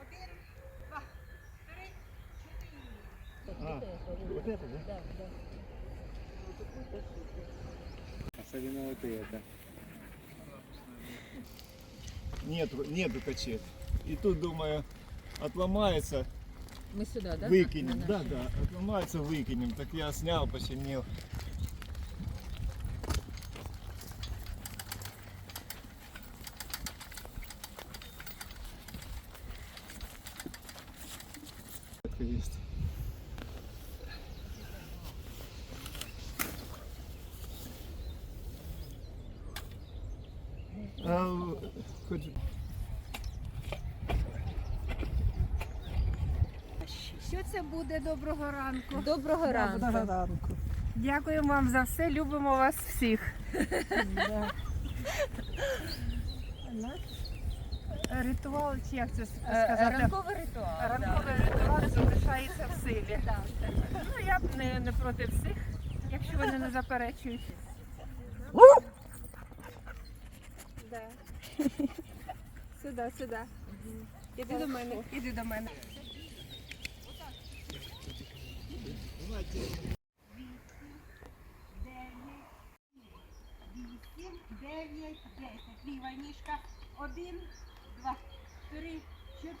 Один, два, три, чотири. Вот это, да? Особенно вот это. Нету, нету качет. И тут, думаю, отломается, Ми сюди, да? выкинем. Да, да, отломается, выкинем. Так я снял, починил. И есть. А, хоть Що це буде доброго ранку? Доброго ранку. Дякую вам за все. Любимо вас всіх. Ритуал, чи як це Е, сказати? Ранковий ритуал. Силі. Ну я б не, не проти всіх, якщо вони не заперечують. Да. Сюди, сюди. Іди до мене, іди до мене. Вісім, дев'ять, десять. Ліва ніжка. Один, два, три,